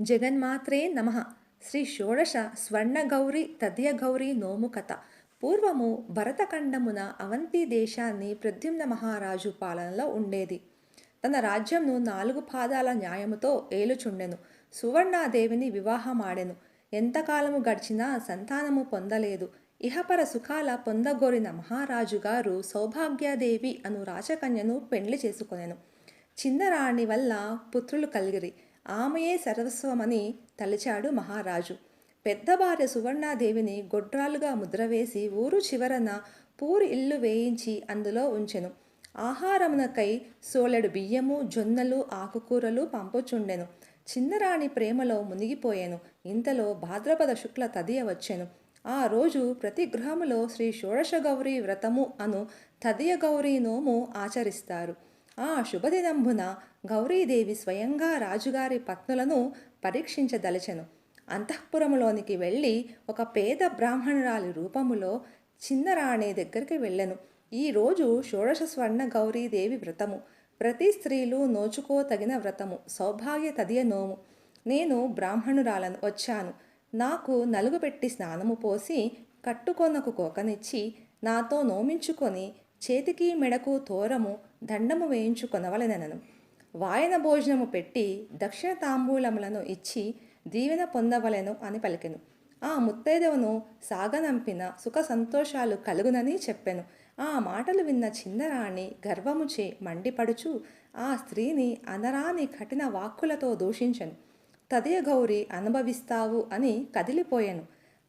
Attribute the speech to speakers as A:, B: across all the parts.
A: జగన్మాత్రే నమ. శ్రీ షోడశ స్వర్ణగౌరి తదియగౌరి నోము కథ పూర్వము భరతఖండమున అవంతి దేశాన్ని ప్రద్యుమ్న మహారాజు పాలనలో ఉండేది. తన రాజ్యంను నాలుగు పాదాల న్యాయముతో ఏలుచుండెను. సువర్ణాదేవిని వివాహమాడెను. ఎంతకాలము గడిచినా సంతానము పొందలేదు. ఇహపర సుఖాల పొందగోరిన మహారాజు గారు సౌభాగ్యదేవి అను రాజకన్యను పెండ్లి చేసుకొనెను. చిన్నరాణి వల్ల పుత్రులు కలిగిరి. ఆమెయే సర్వస్వమని తలిచాడు మహారాజు. పెద్ద భార్య సువర్ణాదేవిని గొడ్రాలుగా ముద్రవేసి ఊరు చివరన పూరి ఇల్లు వేయించి అందులో ఉంచెను. ఆహారమునకై సోలెడు బియ్యము జొన్నలు ఆకుకూరలు పంపుచుండెను చిన్నరాణి ప్రేమలో మునిగిపోయాను. ఇంతలో భాద్రపద శుక్ల తదియ వచ్చాను. ఆ రోజు ప్రతి గృహములో శ్రీ షోడశగౌరీ వ్రతము అను తదియ గౌరీ నోము ఆచరిస్తారు. ఆ శుభదినంబున గౌరీదేవి స్వయంగా రాజుగారి పత్నులను పరీక్షించదలచెను. అంతఃపురంలోనికి వెళ్ళి ఒక పేద బ్రాహ్మణురాలి రూపములో చిన్నరాణి దగ్గరికి వెళ్ళెను. ఈరోజు షోడశ స్వర్ణ గౌరీదేవి వ్రతము. ప్రతి స్త్రీలు నోచుకోతగిన వ్రతము. సౌభాగ్య తదియ నోము నేను బ్రాహ్మణురాలను వచ్చాను. నాకు నలుగు పెట్టి స్నానము పోసి కట్టుకొనకు కోకనిచ్చి నాతో నోమించుకొని చేతికి మెడకు తోరము దండము వేయించుకొనవలెనను వాయన భోజనము పెట్టి దక్షిణ తాంబూలములను ఇచ్చి దీవెన పొందవలెను అని పలికెను. ఆ ముత్తైదవను సాగనంపిన సుఖ సంతోషాలు కలుగునని చెప్పెను. ఆ మాటలు విన్న చిన్నరాణి గర్వముచే మండిపడుచు ఆ స్త్రీని అనరాని కఠిన వాక్కులతో దూషించెను. తదయ గౌరి అనుభవిస్తావు అని కదిలిపోయాను.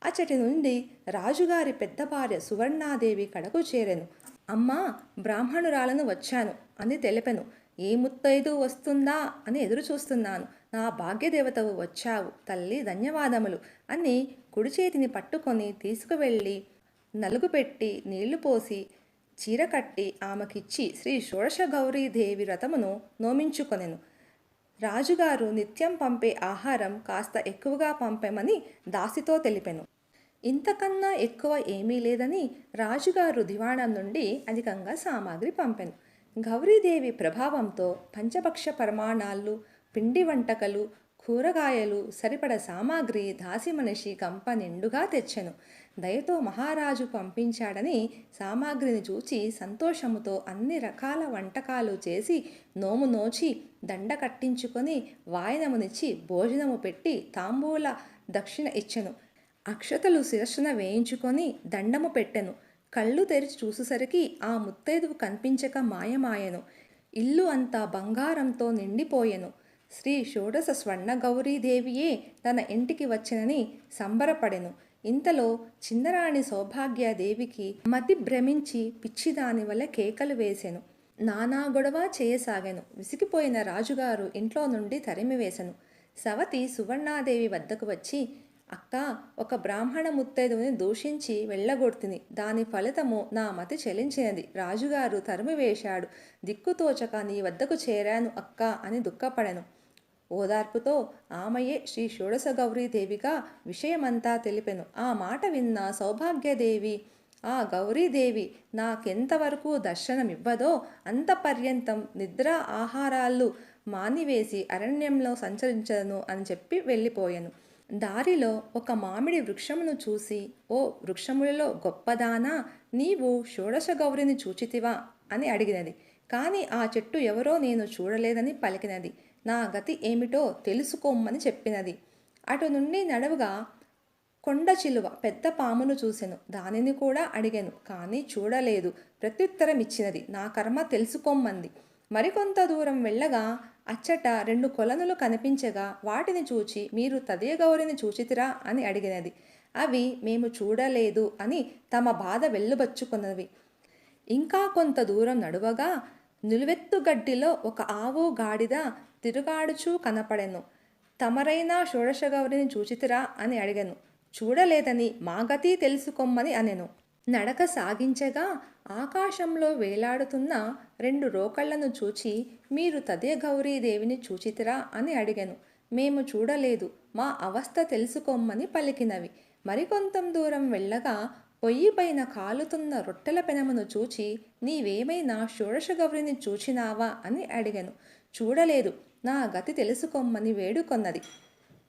A: అచ్చటి నుండి రాజుగారి పెద్ద భార్య సువర్ణాదేవి కడకు చేరెను. అమ్మా బ్రాహ్మణురాలను వచ్చాను అని తెలిపెను. ఏ ముత్తైదు వస్తుందా అని ఎదురు చూస్తున్నాను. నా భాగ్యదేవతవు వచ్చావు తల్లి ధన్యవాదములు అని కుడి చేతిని పట్టుకొని తీసుకువెళ్ళి నలుగు పెట్టి నీళ్ళు పోసి చీర కట్టి ఆమెకిచ్చి శ్రీ షోడశ గౌరీదేవి వ్రతమును నోమించుకొనెను. రాజుగారు నిత్యం పంపే ఆహారం కాస్త ఎక్కువగా పంపమని దాసితో తెలిపెను. ఇంతకన్నా ఎక్కువ ఏమీ లేదని రాజుగారు దివాణం నుండి అధికంగా సామాగ్రి పంపెను. గౌరీదేవి ప్రభావంతో పంచభక్ష ప్రమాణాలు పిండి వంటకలు కూరగాయలు సరిపడ సామాగ్రి దాసి మనిషి కంప నిండుగా తెచ్చెను. దయతో మహారాజు పంపించాడని సామాగ్రిని చూచి సంతోషముతో అన్ని రకాల వంటకాలు చేసి నోము నోచి దండ కట్టించుకొని వాయనమునిచ్చి భోజనము పెట్టి తాంబూల దక్షిణ ఇచ్చెను. అక్షతలు శిరస్సున వేయించుకొని దండము పెట్టెను. కళ్ళు తెరిచి చూసేసరికి ఆ ముత్తైదువు కనిపించక మాయమాయెను. ఇల్లు అంతా బంగారంతో నిండిపోయెను. శ్రీ షోడశ స్వర్ణ గౌరీదేవియే తన ఇంటికి వచ్చినని సంబరపడెను. ఇంతలో చిన్నరాణి సౌభాగ్యదేవికి మతి భ్రమించి పిచ్చిదాని వల్ల కేకలు వేసెను. నానా గొడవ చేయసాగాను. విసిగిపోయిన రాజుగారు ఇంట్లో నుండి తరిమివేశను సవతి సువర్ణాదేవి వద్దకు వచ్చి అక్క ఒక బ్రాహ్మణ ముత్తైదువుని దూషించి వెళ్ళగొడుతుంది. దాని ఫలితము నా మతి చెలించినది. రాజుగారు తరిమివేశాడు దిక్కుతోచక నీ వద్దకు చేరాను అక్క అని దుఃఖపడెను. ఓదార్పుతో ఆమెయే శ్రీ షోడశ గౌరీదేవిగా విషయమంతా తెలిపెను. ఆ మాట విన్న సౌభాగ్యదేవి ఆ గౌరీదేవి నాకెంతవరకు దర్శనమివ్వదో అంత పర్యంతం నిద్ర ఆహారాలు మానివేసి అరణ్యంలో సంచరించను అని చెప్పి వెళ్ళిపోయాను. దారిలో ఒక మామిడి వృక్షమును చూసి ఓ వృక్షములలో గొప్పదానా? నీవు షోడశ గౌరిని చూచితివా? అని అడిగినది. కానీ ఆ చెట్టు ఎవరో నేను చూడలేదని పలికినది. నా గతి ఏమిటో తెలుసుకోమని చెప్పినది. అటు నుండి నడవుగా కొండ చిలువ పెద్ద పామును చూసెను. దానిని కూడా అడిగాను. కానీ చూడలేదు. ప్రత్యుత్తరం ఇచ్చినది నా కర్మ తెలుసుకోమ్మంది మరికొంత దూరం వెళ్ళగా అచ్చట రెండు కొలనులు కనిపించగా వాటిని చూచి మీరు తదియ గౌరిని చూచితిరా అని అడిగినది. అవి మేము చూడలేదు అని తమ బాధ వెళ్ళుబచ్చుకున్నవి ఇంకా కొంత దూరం నడువగా నిలువెత్తు గడ్డిలో ఒక ఆవు గాడిద తిరుగాడుచూ కనపడెను. తమరైనా షోడశగౌరిని చూచితిరా అని అడిగాను. చూడలేదని మాగతి తెలుసుకోమ్మని అనెను. నడక సాగించగా ఆకాశంలో వేలాడుతున్న రెండు రోకళ్ళను చూచి మీరు తదే గౌరీదేవిని చూచితిరా? అని అడిగాను. మేము చూడలేదు. మా అవస్థ తెలుసుకోమ్మని పలికినవి. మరికొంతం దూరం వెళ్ళగా పొయ్యి పైన కాలుతున్న రొట్టెల పెనమును చూచి నీవేమైనా షోడశ గౌరిని చూచినావా? అని అడిగాను. చూడలేదు. నా గతి తెలుసుకోమ్మని వేడుకొన్నది.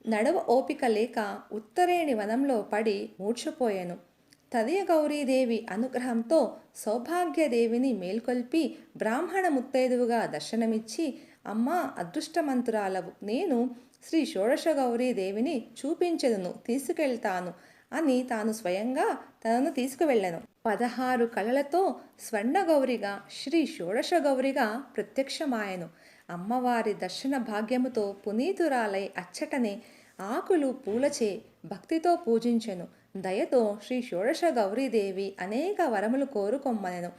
A: నడవ ఓపిక లేక ఉత్తరేణి వనంలో పడి మూడ్చిపోయాను తదియ గౌరీదేవి అనుగ్రహంతో సౌభాగ్యదేవిని మేల్కొల్పి బ్రాహ్మణ ముత్తైదువుగా దర్శనమిచ్చి అమ్మా అదృష్టమంతురాలవు నేను శ్రీ షోడశ గౌరీదేవిని చూపించెదను తీసుకెళ్తాను అని తాను స్వయంగా తనను తీసుకువెళ్ళను. పదహారు కళలతో స్వర్ణగౌరిగా శ్రీ షోడశ గౌరిగా ప్రత్యక్షమాయను. అమ్మవారి దర్శన భాగ్యముతో పునీతురాలై అచ్చటనే ఆకులు పూలచే భక్తితో పూజించెను. దయతో శ్రీ షోడశ గౌరీదేవి అనేక వరములు కోరుకొమ్మనెను.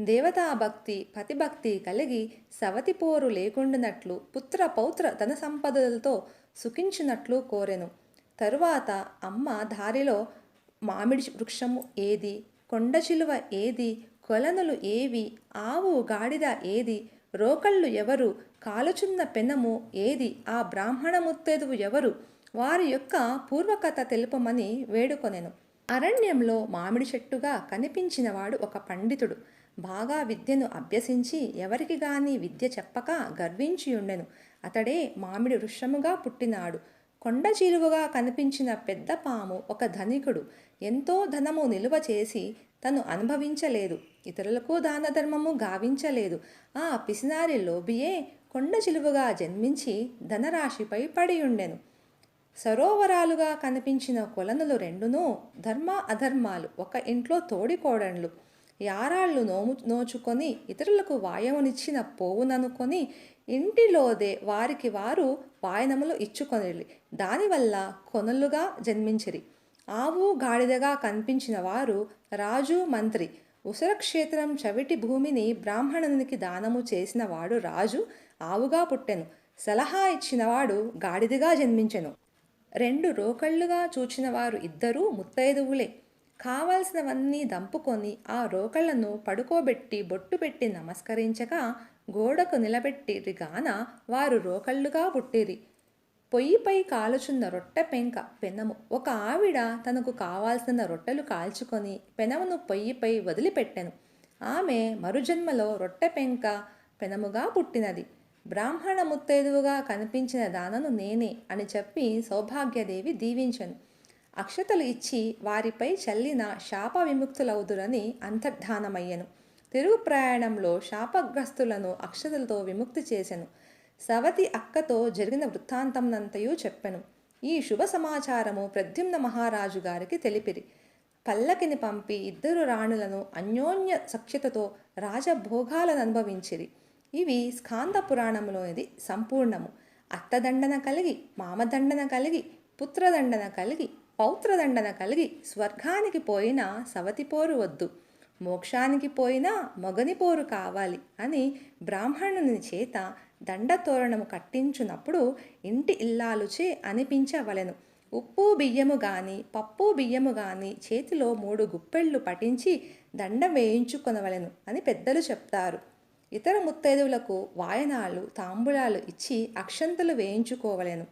A: దేవతా భక్తి పతిభక్తి కలిగి సవతి పోరు లేకుండానట్లు పుత్ర పౌత్ర ధన సంపదలతో సుఖించినట్లు కోరెను. తరువాత అమ్మ దారిలో మామిడి వృక్షము ఏది కొండ చిలువ ఏది కొలనులు ఏవి ఆవు గాడిద ఏది రోకళ్ళు ఎవరు కాలుచున్న పెనము ఏది ఆ బ్రాహ్మణ ముత్తెదువు ఎవరు వారి యొక్క పూర్వకథ తెలుపమని వేడుకొనెను. అరణ్యంలో మామిడి చెట్టుగా కనిపించినవాడు ఒక పండితుడు. బాగా విద్యను అభ్యసించి ఎవరికి గాని విద్య చెప్పక గర్వించి ఉండెను అతడే మామిడి వృషముగా పుట్టినాడు. కొండ చీలువగా కనిపించిన పెద్ద పాము ఒక ధనికుడు. ఎంతో ధనము నిలువ చేసి తను అనుభవించలేదు. ఇతరులకు దాన ధర్మము గావించలేదు. ఆ పిసినారి లోబియే కొండ చిలువగా జన్మించి ధనరాశిపై పడి ఉండెను సరోవరాలుగా కనిపించిన కొలనులు రెండును ధర్మ అధర్మాలు. ఒక ఇంట్లో తోడికోడన్లు యారాళ్ళు నోము నోచుకొని ఇతరులకు వాయమునిచ్చిన పోవుననుకొని ఇంటిలోదే వారికి వారు వాయనములు ఇచ్చుకొనిరి. దానివల్ల కొనలుగా జన్మించిరి. ఆవు గాడిదగా కనిపించిన వారు రాజు మంత్రి. ఉసరక్షేత్రం చవిటి భూమిని బ్రాహ్మణునికి దానము చేసిన వాడు రాజు ఆవుగా పుట్టెను. సలహా ఇచ్చినవాడు గాడిదగా జన్మించెను. రెండు రోకళ్ళుగా చూచిన వారు ఇద్దరూ ముత్తైదువులే. కావలసినవన్నీ దంపుకొని ఆ రోకళ్ళను పడుకోబెట్టి బొట్టు పెట్టి నమస్కరించగా గోడకు నిలబెట్టిరి గాన వారు రోకళ్ళుగా పుట్టిరి. పొయ్యిపై కాలుచున్న రొట్టె పెంక పెనము. ఒక ఆవిడ తనకు కావాల్సిన రొట్టెలు కాల్చుకొని పెనమును పొయ్యిపై వదిలిపెట్టెను. ఆమె మరుజన్మలో రొట్టె పెంక పెనముగా పుట్టినది. బ్రాహ్మణ ముత్తైదువుగా కనిపించిన దానను నేనే అని చెప్పి సౌభాగ్యదేవి దీవించను. అక్షతలు ఇచ్చి వారిపై చల్లిన శాప విముక్తులవుదురని అంతర్ధానమయ్యను. తిరుగు ప్రయాణంలో శాపగ్రస్తులను అక్షతలతో విముక్తి చేసెను. సవతి అక్కతో జరిగిన వృత్తాంతంనంతయు చెప్పెను. ఈ శుభ సమాచారము ప్రద్యుమ్న మహారాజు గారికి తెలిపిరి. పల్లకిని పంపి ఇద్దరు రాణులను అన్యోన్య సఖ్యతతో రాజభోగాలను అనుభవించిరి ఇవి స్కాంద పురాణంలోనిది సంపూర్ణము. అత్తదండన కలిగి మామదండన కలిగి పుత్రదండన కలిగి పౌత్రదండన కలిగి స్వర్గానికి పోయినా సవతిపోరు వద్దు. మోక్షానికి పోయినా మగని పోరు కావాలి అని బ్రాహ్మణుని చేత దండతోరణము కట్టించునప్పుడు ఇంటి ఇల్లాలుచే అనిపించవలెను. ఉప్పు బియ్యము గాని పప్పు బియ్యము గాని చేతిలో మూడు గుప్పెళ్ళు పఠించి దండ వేయించుకొనవలెను అని పెద్దలు చెప్తారు. ఇతర ముత్తైదువులకు వాయనాలు తాంబూలాలు ఇచ్చి అక్షంతలు వేయించుకోవలెను.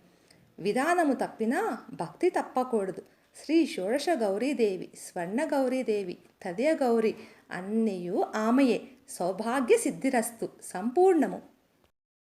A: విధానము తప్పినా భక్తి తప్పకూడదు. శ్రీ షోడశ గౌరీదేవి స్వర్ణ గౌరీదేవి తదయ గౌరీ అన్నయు ఆమెయే. సౌభాగ్య సిద్ధిరస్తు. సంపూర్ణము.